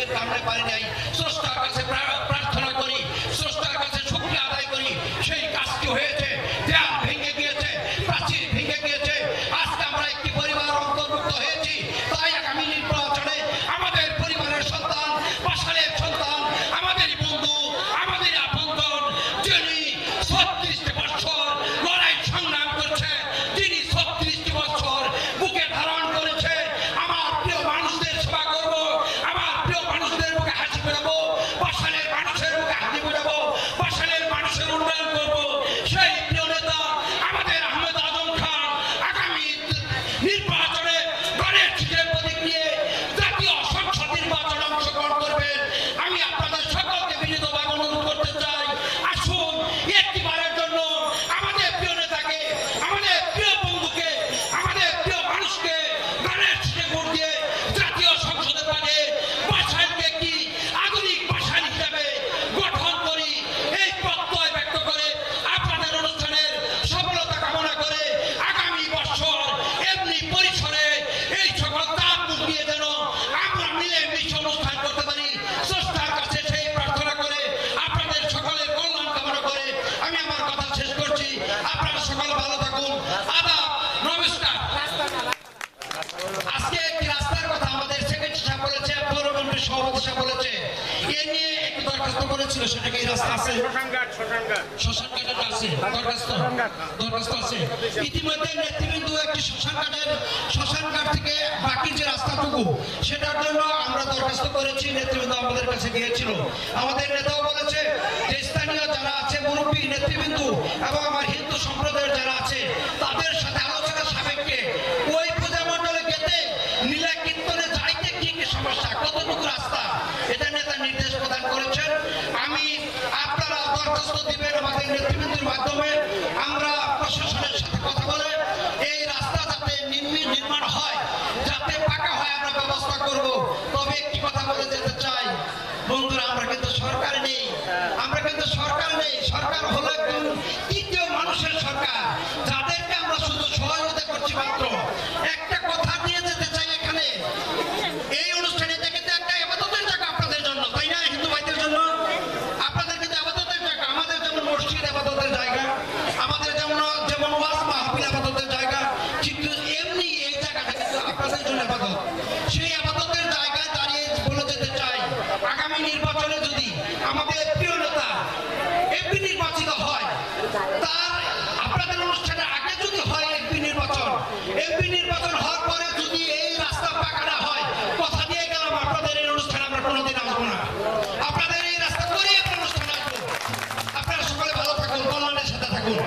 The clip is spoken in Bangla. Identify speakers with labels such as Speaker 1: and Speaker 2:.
Speaker 1: চোখের সামনে পারি নাই। স্রষ্টার কাছে প্রার্থনা করি, স্রষ্টার কাছে শুক্রিয়া আদায় করি। সেই কাজটি হয়েছে, দেয়াল ভেঙে গিয়েছে, প্রাচীর ভেঙে গিয়েছে। আজকে আমরা একটি পরিবার অন্তর্ভুক্ত হয়েছি। তাই আগামী নির্বাচনে আমাদের পরিবারের সন্তান বাসালের সন্তান আমাদের বন্ধু আমাদের আপনজন, যিনি ছত্রিশ প্রার্থনা করে, আপনাদের সকলের কল্যাণ কামনা করে আমি আমার কথা শেষ করছি। আপনারা সকল ভালো থাকুন। আদা আজকে একটি রাস্তার কথা আমাদের সেক্রেটারি সাহেব বলেছে পৌরমন্ত্রী সভাপতি সাহেব বলেছে বাকি যে রাস্তাটুকু সেটার জন্য আমরা দরখাস্ত করেছি নেতৃবৃন্দ আমাদের কাছে দিয়েছিল আমাদের নেতাও বলেছে যে স্থানীয় যারা আছে, মুরব্বী, নেতৃবৃন্দ এবং আমার হিন্দু সম্প্রদায়ের যারা আছে দরখাস্ত দিবেন আমাদের নেতৃবৃন্দের মাধ্যমে আমরা প্রশাসনের সাথে কথা বলে এই রাস্তা যাতে নির্মি- নির্মাণ হয়, যাতে পাকা হয় আমরা ব্যবস্থা করব। তবে একটি কথা বলে যেতে চাই। বন্ধুরা, আমরা কিন্তু সরকার নেই। আমরা ওয়াজ আপাততের জায়গা, কিন্তু এমনি এই জায়গাটা জন্য আপাতত। সেই আপাততের জায়গায় দাঁড়িয়ে বলে যেতে চাই, আগামী নির্বাচনে যদি আমাদের প্রিয় নেতা এমপি নির্বাচিত হয়, তার আপনাদের অনুষ্ঠানের আগে যদি হয় এমপি নির্বাচন এমপি নির্বাচন হওয়ার পরে যদি এই রাস্তা পাকাটা হয়, কথা দিয়ে গেলাম, আপনাদের এই অনুষ্ঠানে আমরা কোনোদিন আসব না। আপনাদের এই রাস্তা করেই আমরা অনুষ্ঠানে আসব। আপনারা সকলে ভালো থাকুন, কল্যাণের সাথে থাকুন।